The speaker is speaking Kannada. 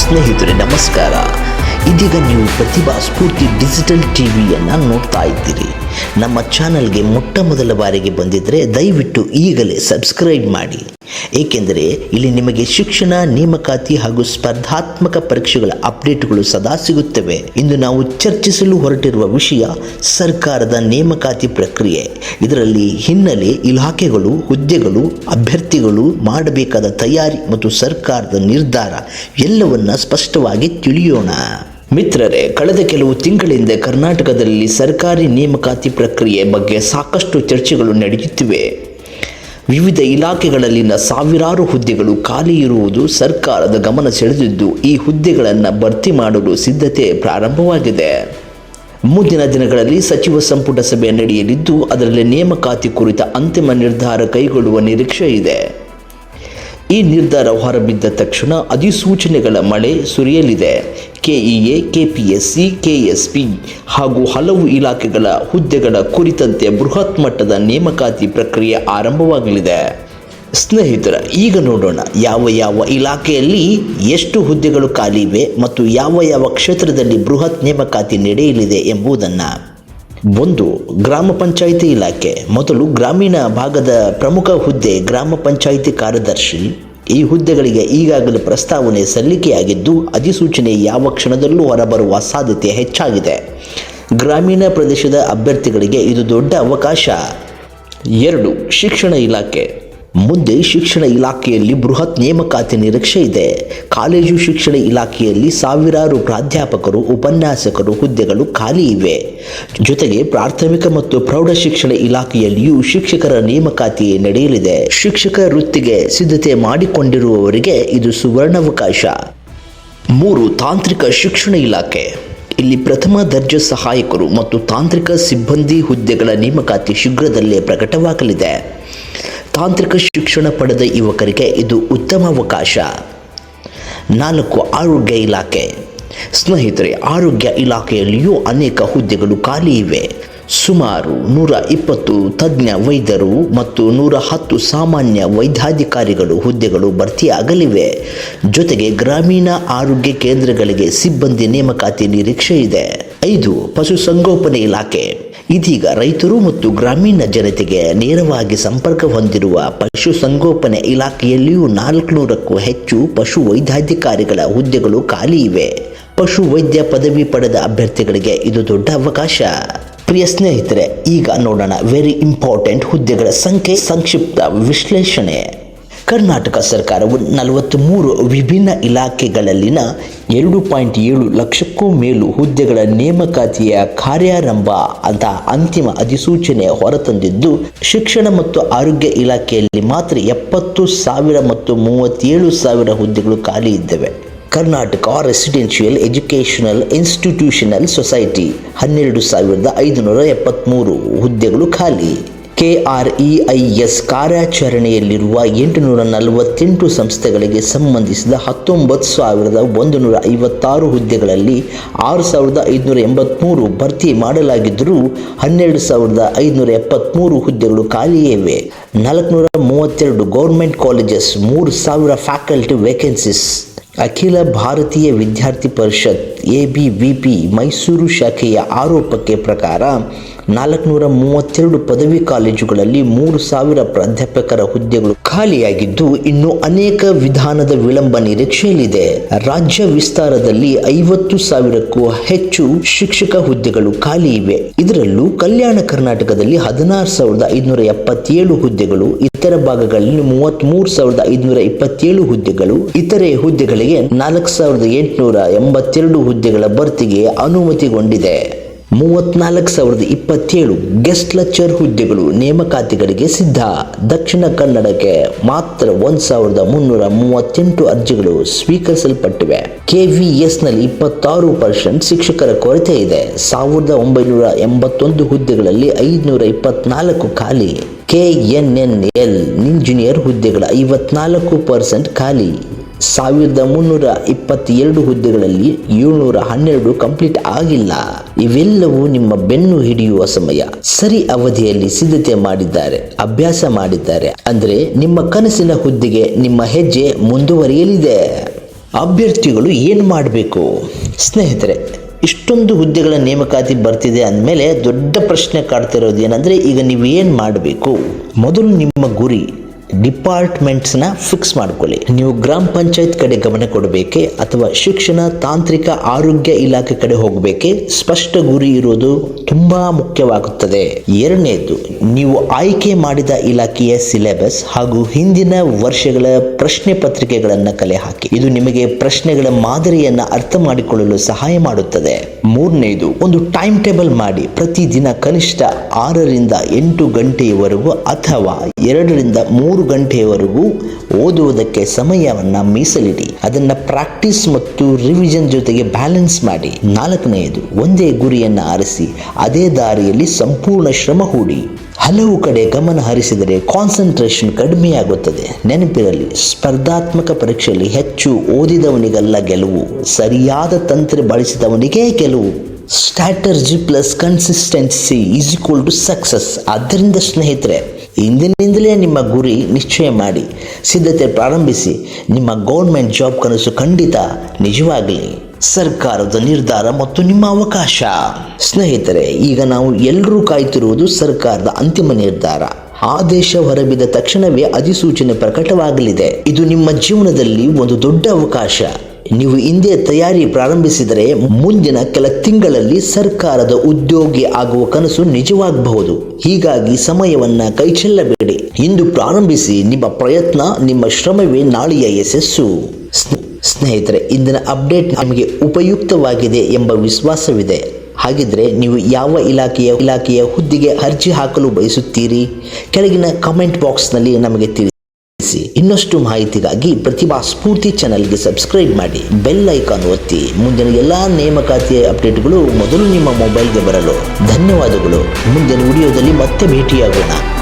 ಸ್ನೇಹಿತರೆ ನಮಸ್ಕಾರ. ಇದೀಗ ನೀವು ಪ್ರತಿಭಾ ಸ್ಫೂರ್ತಿ ಡಿಜಿಟಲ್ ಟಿವಿಯನ್ನು ನೋಡ್ತಾ ಇದ್ದೀರಿ. ನಮ್ಮ ಚಾನಲ್ಗೆ ಮೊಟ್ಟ ಮೊದಲ ಬಾರಿಗೆ ಬಂದಿದ್ದರೆ ದಯವಿಟ್ಟು ಈಗಲೇ ಸಬ್ಸ್ಕ್ರೈಬ್ ಮಾಡಿ. ಏಕೆಂದರೆ ಇಲ್ಲಿ ನಿಮಗೆ ಶಿಕ್ಷಣ, ನೇಮಕಾತಿ ಹಾಗೂ ಸ್ಪರ್ಧಾತ್ಮಕ ಪರೀಕ್ಷೆಗಳ ಅಪ್ಡೇಟ್ಗಳು ಸದಾ ಸಿಗುತ್ತವೆ. ಇಂದು ನಾವು ಚರ್ಚಿಸಲು ಹೊರಟಿರುವ ವಿಷಯ ಸರ್ಕಾರದ ನೇಮಕಾತಿ ಪ್ರಕ್ರಿಯೆ. ಇದರಲ್ಲಿ ಹಿನ್ನೆಲೆ ಇಲಾಖೆಗಳು, ಹುದ್ದೆಗಳು, ಅಭ್ಯರ್ಥಿಗಳು ಮಾಡಬೇಕಾದ ತಯಾರಿ ಮತ್ತು ಸರ್ಕಾರದ ನಿರ್ಧಾರ ಎಲ್ಲವನ್ನ ಸ್ಪಷ್ಟವಾಗಿ ತಿಳಿಯೋಣ. ಮಿತ್ರರೇ, ಕಳೆದ ಕೆಲವು ತಿಂಗಳಿಂದ ಕರ್ನಾಟಕದಲ್ಲಿ ಸರ್ಕಾರಿ ನೇಮಕಾತಿ ಪ್ರಕ್ರಿಯೆ ಬಗ್ಗೆ ಸಾಕಷ್ಟು ಚರ್ಚೆಗಳು ನಡೆಯುತ್ತಿವೆ. ವಿವಿಧ ಇಲಾಖೆಗಳಲ್ಲಿನ ಸಾವಿರಾರು ಹುದ್ದೆಗಳು ಖಾಲಿ ಇರುವುದು ಸರ್ಕಾರದ ಗಮನ ಸೆಳೆದಿದ್ದು, ಈ ಹುದ್ದೆಗಳನ್ನು ಭರ್ತಿ ಮಾಡಲು ಸಿದ್ಧತೆ ಪ್ರಾರಂಭವಾಗಿದೆ. ಮುಂದಿನ ದಿನಗಳಲ್ಲಿ ಸಚಿವ ಸಂಪುಟ ಸಭೆ ನಡೆಯಲಿದ್ದು, ಅದರಲ್ಲಿ ನೇಮಕಾತಿ ಕುರಿತ ಅಂತಿಮ ನಿರ್ಧಾರ ಕೈಗೊಳ್ಳುವ ನಿರೀಕ್ಷೆ ಇದೆ. ಈ ನಿರ್ಧಾರ ಹೊರಬಿದ್ದ ತಕ್ಷಣ ಅಧಿಸೂಚನೆಗಳ ಮಳೆ ಸುರಿಯಲಿದೆ. ಕೆಇಎ, ಕೆಪಿಎಸ್ಸಿ, ಕೆಎಸ್ಪಿ ಹಾಗೂ ಹಲವು ಇಲಾಖೆಗಳ ಹುದ್ದೆಗಳ ಕುರಿತಂತೆ ಬೃಹತ್ ಮಟ್ಟದ ನೇಮಕಾತಿ ಪ್ರಕ್ರಿಯೆ ಆರಂಭವಾಗಲಿದೆ. ಸ್ನೇಹಿತರ, ಈಗ ನೋಡೋಣ ಯಾವ ಯಾವ ಇಲಾಖೆಯಲ್ಲಿ ಎಷ್ಟು ಹುದ್ದೆಗಳು ಖಾಲಿ ಇವೆ ಮತ್ತು ಯಾವ ಯಾವ ಕ್ಷೇತ್ರದಲ್ಲಿ ಬೃಹತ್ ನೇಮಕಾತಿ ನಡೆಯಲಿದೆ ಎಂಬುದನ್ನು. ಒಂದು ಗ್ರಾಮ ಪಂಚಾಯಿತಿ ಇಲಾಖೆ, ಮೊದಲು ಗ್ರಾಮೀಣ ಭಾಗದ ಪ್ರಮುಖ ಹುದ್ದೆ ಗ್ರಾಮ ಪಂಚಾಯಿತಿ ಕಾರ್ಯದರ್ಶಿ. ಈ ಹುದ್ದೆಗಳಿಗೆ ಈಗಾಗಲೇ ಪ್ರಸ್ತಾವನೆ ಸಲ್ಲಿಕೆಯಾಗಿದ್ದು, ಅಧಿಸೂಚನೆ ಯಾವ ಕ್ಷಣದಲ್ಲೂ ಹೊರಬರುವ ಸಾಧ್ಯತೆ ಹೆಚ್ಚಾಗಿದೆ. ಗ್ರಾಮೀಣ ಪ್ರದೇಶದ ಅಭ್ಯರ್ಥಿಗಳಿಗೆ ಇದು ದೊಡ್ಡ ಅವಕಾಶ. ಎರಡು, ಶಿಕ್ಷಣ ಇಲಾಖೆ. ಮುಂದೆ ಶಿಕ್ಷಣ ಇಲಾಖೆಯಲ್ಲಿ ಬೃಹತ್ ನೇಮಕಾತಿ ನಿರೀಕ್ಷೆ ಇದೆ. ಕಾಲೇಜು ಶಿಕ್ಷಣ ಇಲಾಖೆಯಲ್ಲಿ ಸಾವಿರಾರು ಪ್ರಾಧ್ಯಾಪಕರು, ಉಪನ್ಯಾಸಕರು, ಹುದ್ದೆಗಳು ಖಾಲಿ ಇವೆ. ಜೊತೆಗೆ ಪ್ರಾಥಮಿಕ ಮತ್ತು ಪ್ರೌಢ ಶಿಕ್ಷಣ ಇಲಾಖೆಯಲ್ಲಿಯೂ ಶಿಕ್ಷಕರ ನೇಮಕಾತಿ ನಡೆಯಲಿದೆ. ಶಿಕ್ಷಕ ವೃತ್ತಿಗೆ ಸಿದ್ಧತೆ ಮಾಡಿಕೊಂಡಿರುವವರಿಗೆ ಇದು ಸುವರ್ಣಾವಕಾಶ. ಮೂರು, ತಾಂತ್ರಿಕ ಶಿಕ್ಷಣ ಇಲಾಖೆ. ಇಲ್ಲಿ ಪ್ರಥಮ ದರ್ಜೆ ಸಹಾಯಕರು ಮತ್ತು ತಾಂತ್ರಿಕ ಸಿಬ್ಬಂದಿ ಹುದ್ದೆಗಳ ನೇಮಕಾತಿ ಶೀಘ್ರದಲ್ಲೇ ಪ್ರಕಟವಾಗಲಿದೆ. ತಾಂತ್ರಿಕ ಶಿಕ್ಷಣ ಪಡೆದ ಯುವಕರಿಗೆ ಇದು ಉತ್ತಮ ಅವಕಾಶ. ನಾಲ್ಕು, ಆರೋಗ್ಯ ಇಲಾಖೆ. ಸ್ನೇಹಿತರೆ, ಆರೋಗ್ಯ ಇಲಾಖೆಯಲ್ಲಿಯೂ ಅನೇಕ ಹುದ್ದೆಗಳು ಖಾಲಿ ಇವೆ. ಸುಮಾರು ನೂರ ಇಪ್ಪತ್ತು ತಜ್ಞ ವೈದ್ಯರು ಮತ್ತು ನೂರ ಹತ್ತು ಸಾಮಾನ್ಯ ವೈದ್ಯಾಧಿಕಾರಿಗಳು ಹುದ್ದೆಗಳು ಭರ್ತಿಯಾಗಲಿವೆ. ಜೊತೆಗೆ ಗ್ರಾಮೀಣ ಆರೋಗ್ಯ ಕೇಂದ್ರಗಳಿಗೆ ಸಿಬ್ಬಂದಿ ನೇಮಕಾತಿ ನಿರೀಕ್ಷೆ ಇದೆ. ಐದು, ಪಶುಸಂಗೋಪನೆ ಇಲಾಖೆ. ಇದೀಗ ರೈತರು ಮತ್ತು ಗ್ರಾಮೀಣ ಜನತೆಗೆ ನೇರವಾಗಿ ಸಂಪರ್ಕ ಹೊಂದಿರುವ ಪಶುಸಂಗೋಪನೆ ಇಲಾಖೆಯಲ್ಲಿಯೂ ನಾಲ್ಕುನೂರಕ್ಕೂ ಹೆಚ್ಚು ಪಶು ವೈದ್ಯಾಧಿಕಾರಿಗಳ ಹುದ್ದೆಗಳು ಖಾಲಿ ಇವೆ. ಪಶು ವೈದ್ಯ ಪದವಿ ಪಡೆದ ಅಭ್ಯರ್ಥಿಗಳಿಗೆ ಇದು ದೊಡ್ಡ ಅವಕಾಶ. ಪ್ರಿಯ ಸ್ನೇಹಿತರೆ, ಈಗ ನೋಡೋಣ ವೆರಿ ಇಂಪಾರ್ಟೆಂಟ್ ಹುದ್ದೆಗಳ ಸಂಖ್ಯೆ ಸಂಕ್ಷಿಪ್ತ ವಿಶ್ಲೇಷಣೆ. ಕರ್ನಾಟಕ ಸರ್ಕಾರವು ನಲವತ್ತ್ಮೂರು ವಿಭಿನ್ನ ಇಲಾಖೆಗಳಲ್ಲಿನ ಎರಡು ಪಾಯಿಂಟ್ ಏಳು ಲಕ್ಷಕ್ಕೂ ಮೇಲು ಹುದ್ದೆಗಳ ನೇಮಕಾತಿಯ ಕಾರ್ಯಾರಂಭ ಅಂತ ಅಂತಿಮ ಅಧಿಸೂಚನೆ ಹೊರತಂದಿದ್ದು, ಶಿಕ್ಷಣ ಮತ್ತು ಆರೋಗ್ಯ ಇಲಾಖೆಯಲ್ಲಿ ಮಾತ್ರ ಎಪ್ಪತ್ತು ಸಾವಿರ ಮತ್ತು ಮೂವತ್ತೇಳು ಸಾವಿರ ಹುದ್ದೆಗಳು ಖಾಲಿ ಇದ್ದವೆ. Karnataka residential educational institutional society ಹನ್ನೆರಡು ಸಾವಿರದ ಐದುನೂರ ಎಪ್ಪತ್ತ್ಮೂರು ಹುದ್ದೆಗಳು ಖಾಲಿ. ಕೆಆರ್ಇಐಎಸ್ ಕಾರ್ಯಾಚರಣೆಯಲ್ಲಿರುವ ಎಂಟುನೂರ ನಲವತ್ತೆಂಟು ಸಂಸ್ಥೆಗಳಿಗೆ ಸಂಬಂಧಿಸಿದ ಹತ್ತೊಂಬತ್ತು ಸಾವಿರದ ಒಂದು ನೂರ ಐವತ್ತಾರು ಹುದ್ದೆಗಳಲ್ಲಿ ಆರು ಸಾವಿರದ ಐದುನೂರ ಎಂಬತ್ತ್ಮೂರು ಭರ್ತಿ ಮಾಡಲಾಗಿದ್ದರೂ ಹನ್ನೆರಡು ಸಾವಿರದ ಐದುನೂರ ಎಪ್ಪತ್ತ್ಮೂರು ಹುದ್ದೆಗಳು ಖಾಲಿಯೇ ಇವೆ. ನಾಲ್ಕುನೂರ ಮೂವತ್ತೆರಡು ಗೌರ್ಮೆಂಟ್ ಕಾಲೇಜಸ್, ಮೂರು ಸಾವಿರ faculty vacancies, Akhil Bharatiya Vidyarthi Parishad A B V P Mysuru ಶಾಖೆಯ ಆರೋಪಕ್ಕೆ ಪ್ರಕಾರ ನಾಲ್ಕುನೂರ ಮೂವತ್ತೆರಡು ಪದವಿ ಕಾಲೇಜುಗಳಲ್ಲಿ ಮೂರು ಸಾವಿರ ಪ್ರಾಧ್ಯಾಪಕರ ಹುದ್ದೆಗಳು ಖಾಲಿಯಾಗಿದ್ದು, ಇನ್ನು ಅನೇಕ ವಿಧಾನದ ವಿಳಂಬ ನಿರೀಕ್ಷೆಯಲ್ಲಿದೆ. ರಾಜ್ಯ ವಿಸ್ತಾರದಲ್ಲಿ ಐವತ್ತು ಸಾವಿರಕ್ಕೂ ಹೆಚ್ಚು ಶಿಕ್ಷಕ ಹುದ್ದೆಗಳು ಖಾಲಿ ಇವೆ. ಇದರಲ್ಲೂ ಕಲ್ಯಾಣ ಕರ್ನಾಟಕದಲ್ಲಿ ಹದಿನಾರು ಸಾವಿರದ ಐದುನೂರ ಎಪ್ಪತ್ತೇಳು ಹುದ್ದೆಗಳು, ಇತರ ಭಾಗಗಳಲ್ಲಿ ಮೂವತ್ತ್ಮೂರು ಸಾವಿರದ ಐದುನೂರ ಇಪ್ಪತ್ತೇಳು ಹುದ್ದೆಗಳು, ಇತರೆ ಹುದ್ದೆಗಳಿಗೆ ನಾಲ್ಕು ಸಾವಿರದ ಎಂಟುನೂರ ಎಂಬತ್ತೆರಡು ಹುದ್ದೆಗಳ ಭರ್ತಿಗೆ ಅನುಮತಿಗೊಂಡಿದೆ. ಮೂವತ್ನಾಲ್ಕು ಸಾವಿರದ ಇಪ್ಪತ್ತೇಳು ಗೆಸ್ಟ್ ಲೆಕ್ಚರ್ ಹುದ್ದೆಗಳು ನೇಮಕಾತಿಗಳಿಗೆ ಸಿದ್ಧ. ದಕ್ಷಿಣ ಕನ್ನಡಕ್ಕೆ ಮಾತ್ರ ಒಂದು ಸಾವಿರದ ಮುನ್ನೂರ ಮೂವತ್ತೆಂಟು ಅರ್ಜಿಗಳು ಸ್ವೀಕರಿಸಲ್ಪಟ್ಟಿವೆ. ಕೆವಿಎಸ್ನಲ್ಲಿ ಇಪ್ಪತ್ತಾರು ಪರ್ಸೆಂಟ್ ಶಿಕ್ಷಕರ ಕೊರತೆ ಇದೆ. ಸಾವಿರದ ಒಂಬೈನೂರ ಎಂಬತ್ತೊಂದು ಹುದ್ದೆಗಳಲ್ಲಿ ಐದುನೂರ ಇಪ್ಪತ್ನಾಲ್ಕು ಖಾಲಿ. ಕೆಎನ್ಎನ್ಎಲ್ ಇಂಜಿನಿಯರ್ ಹುದ್ದೆಗಳ ಐವತ್ನಾಲ್ಕು ಪರ್ಸೆಂಟ್ ಖಾಲಿ. ಸಾವಿರದ ಮುನ್ನೂರ ಇಪ್ಪತ್ತೆರಡು ಹುದ್ದೆಗಳಲ್ಲಿ ಏಳ್ನೂರ ಹನ್ನೆರಡು ಕಂಪ್ಲೀಟ್ ಆಗಿಲ್ಲ. ಇವೆಲ್ಲವೂ ನಿಮ್ಮ ಬೆನ್ನು ಹಿಡಿಯುವ ಸಮಯ. ಸರಿ ಅವಧಿಯಲ್ಲಿ ಸಿದ್ಧತೆ ಮಾಡಿದ್ದಾರೆ, ಅಭ್ಯಾಸ ಮಾಡಿದ್ದಾರೆ. ಅಂದರೆ ನಿಮ್ಮ ಕನಸಿನ ಹುದ್ದೆಗೆ ನಿಮ್ಮ ಹೆಜ್ಜೆ ಮುಂದುವರಿಯಲಿದೆ. ಅಭ್ಯರ್ಥಿಗಳು ಏನು ಮಾಡಬೇಕು? ಸ್ನೇಹಿತರೆ, ಇಷ್ಟೊಂದು ಹುದ್ದೆಗಳ ನೇಮಕಾತಿ ಬರ್ತಿದೆ ಅಂದಮೇಲೆ ದೊಡ್ಡ ಪ್ರಶ್ನೆ ಕಾಡ್ತಿರೋದು ಏನಂದರೆ ಈಗ ನೀವು ಏನು ಮಾಡಬೇಕು? ಮೊದಲು ನಿಮ್ಮ ಗುರಿ ಡಿಪಾರ್ಟ್ಮೆಂಟ್ಸ್ನ ಫಿಕ್ಸ್ ಮಾಡ್ಕೊಳ್ಳಿ. ನೀವು ಗ್ರಾಮ ಪಂಚಾಯತ್ ಕಡೆ ಗಮನ ಕೊಡಬೇಕೆ ಅಥವಾ ಶಿಕ್ಷಣ, ತಾಂತ್ರಿಕ ಆರೋಗ್ಯ ಇಲಾಖೆ ಕಡೆ ಹೋಗಬೇಕೆ? ಸ್ಪಷ್ಟ ಗುರಿ ಇರುವುದು ತುಂಬಾ ಮುಖ್ಯವಾಗುತ್ತದೆ. ಎರಡನೇದು, ನೀವು ಆಯ್ಕೆ ಮಾಡಿದ ಇಲಾಖೆಯ ಸಿಲೆಬಸ್ ಹಾಗೂ ಹಿಂದಿನ ವರ್ಷಗಳ ಪ್ರಶ್ನೆ ಪತ್ರಿಕೆಗಳನ್ನು ಕಲೆ ಹಾಕಿ. ಇದು ನಿಮಗೆ ಪ್ರಶ್ನೆಗಳ ಮಾದರಿಯನ್ನ ಅರ್ಥ ಮಾಡಿಕೊಳ್ಳಲು ಸಹಾಯ ಮಾಡುತ್ತದೆ. ಮೂರನೇದು, ಒಂದು ಟೈಮ್ ಟೇಬಲ್ ಮಾಡಿ ಪ್ರತಿದಿನ ಕನಿಷ್ಠ ಆರರಿಂದ ಎಂಟು ಗಂಟೆಯವರೆಗೂ ಅಥವಾ ಎರಡರಿಂದ ಮೂರು ಗಂಟೆಯವರೆಗೂ ಓದುವುದಕ್ಕೆ ಸಮಯವನ್ನು ಮೀಸಲಿಡಿ. ಅದನ್ನ ಪ್ರಾಕ್ಟೀಸ್ ಮತ್ತು ರಿವಿಷನ್ ಜೊತೆಗೆ ಬ್ಯಾಲೆನ್ಸ್ ಮಾಡಿ. ನಾಲ್ಕನೆಯದು, ಒಂದೇ ಗುರಿಯನ್ನು ಆರಿಸಿ, ಅದೇ ದಾರಿಯಲ್ಲಿ ಸಂಪೂರ್ಣ ಶ್ರಮ ಹೂಡಿ. ಹಲವು ಕಡೆ ಗಮನ ಹರಿಸಿದರೆ ಕಾನ್ಸಂಟ್ರೇಷನ್ ಕಡಿಮೆಯಾಗುತ್ತದೆ. ನೆನಪಿರಲಿ, ಸ್ಪರ್ಧಾತ್ಮಕ ಪರೀಕ್ಷೆಯಲ್ಲಿ ಹೆಚ್ಚು ಓದಿದವನಿಗಲ್ಲ ಗೆಲುವು. ಸರಿಯಾದ ತಂತ್ರ ಬಳಸಿದವನಿಗೇ ಗೆಲುವು. Strategy plus consistency is equal to success. ಆದ್ದರಿಂದ ಸ್ನೇಹಿತರೆ ಇಂದಿನಿಂದಲೇ ನಿಮ್ಮ ಗುರಿ ನಿಶ್ಚಯ ಮಾಡಿ, ಸಿದ್ಧತೆ ಪ್ರಾರಂಭಿಸಿ, ನಿಮ್ಮ ಗೌರ್ಮೆಂಟ್ ಜಾಬ್ ಕನಸು ಖಂಡಿತ ನಿಜವಾಗಲಿ. ಸರ್ಕಾರದ ನಿರ್ಧಾರ ಮತ್ತು ನಿಮ್ಮ ಅವಕಾಶ. ಸ್ನೇಹಿತರೆ, ಈಗ ನಾವು ಎಲ್ಲರೂ ಕಾಯ್ತಿರುವುದು ಸರ್ಕಾರದ ಅಂತಿಮ ನಿರ್ಧಾರ. ಆದೇಶ ಹೊರಬಿದ್ದ ತಕ್ಷಣವೇ ಅಧಿಸೂಚನೆ ಪ್ರಕಟವಾಗಲಿದೆ. ಇದು ನಿಮ್ಮ ಜೀವನದಲ್ಲಿ ಒಂದು ದೊಡ್ಡ ಅವಕಾಶ. ನೀವು ಹಿಂದೆ ತಯಾರಿ ಪ್ರಾರಂಭಿಸಿದರೆ ಮುಂದಿನ ಕೆಲ ತಿಂಗಳಲ್ಲಿ ಸರ್ಕಾರದ ಉದ್ಯೋಗಿ ಆಗುವ ಕನಸು ನಿಜವಾಗಬಹುದು. ಹೀಗಾಗಿ ಸಮಯವನ್ನ ಕೈಚೆಲ್ಲಬೇಡಿ. ಇಂದು ಪ್ರಾರಂಭಿಸಿ ನಿಮ್ಮ ಪ್ರಯತ್ನ, ನಿಮ್ಮ ಶ್ರಮವೇ ನಾಳೆಯ ಯಶಸ್ಸು. ಸ್ನೇ- ಸ್ನೇಹಿತರೆ, ಇಂದಿನ ಅಪ್ಡೇಟ್ ನಿಮಗೆ ಉಪಯುಕ್ತವಾಗಿದೆ ಎಂಬ ವಿಶ್ವಾಸವಿದೆ. ಹಾಗಿದ್ರೆ ನೀವು ಯಾವ ಇಲಾಖೆಯ ಇಲಾಖೆಯ ಹುದ್ದೆಗೆ ಅರ್ಜಿ ಹಾಕಲು ಬಯಸುತ್ತೀರಿ? ಕೆಳಗಿನ ಕಮೆಂಟ್ ಬಾಕ್ಸ್ನಲ್ಲಿ ನಮಗೆ ತಿಳಿಸಿ. ತಿಳಿಸಿ. ಇನ್ನಷ್ಟು ಮಾಹಿತಿಗಾಗಿ ಪ್ರತಿಭಾ ಸ್ಫೂರ್ತಿ ಚಾನಲ್ಗೆ ಸಬ್ಸ್ಕ್ರೈಬ್ ಮಾಡಿ. ಬೆಲ್ ಐಕಾನ್ ಒತ್ತಿ. ಮುಂದಿನ ಎಲ್ಲಾ ನೇಮಕಾತಿಯ ಅಪ್ಡೇಟ್ಗಳು ಮೊದಲು ನಿಮ್ಮ ಮೊಬೈಲ್ಗೆ ಬರಲು. ಧನ್ಯವಾದಗಳು. ಮುಂದಿನ ವಿಡಿಯೋದಲ್ಲಿ ಮತ್ತೆ ಭೇಟಿಯಾಗೋಣ.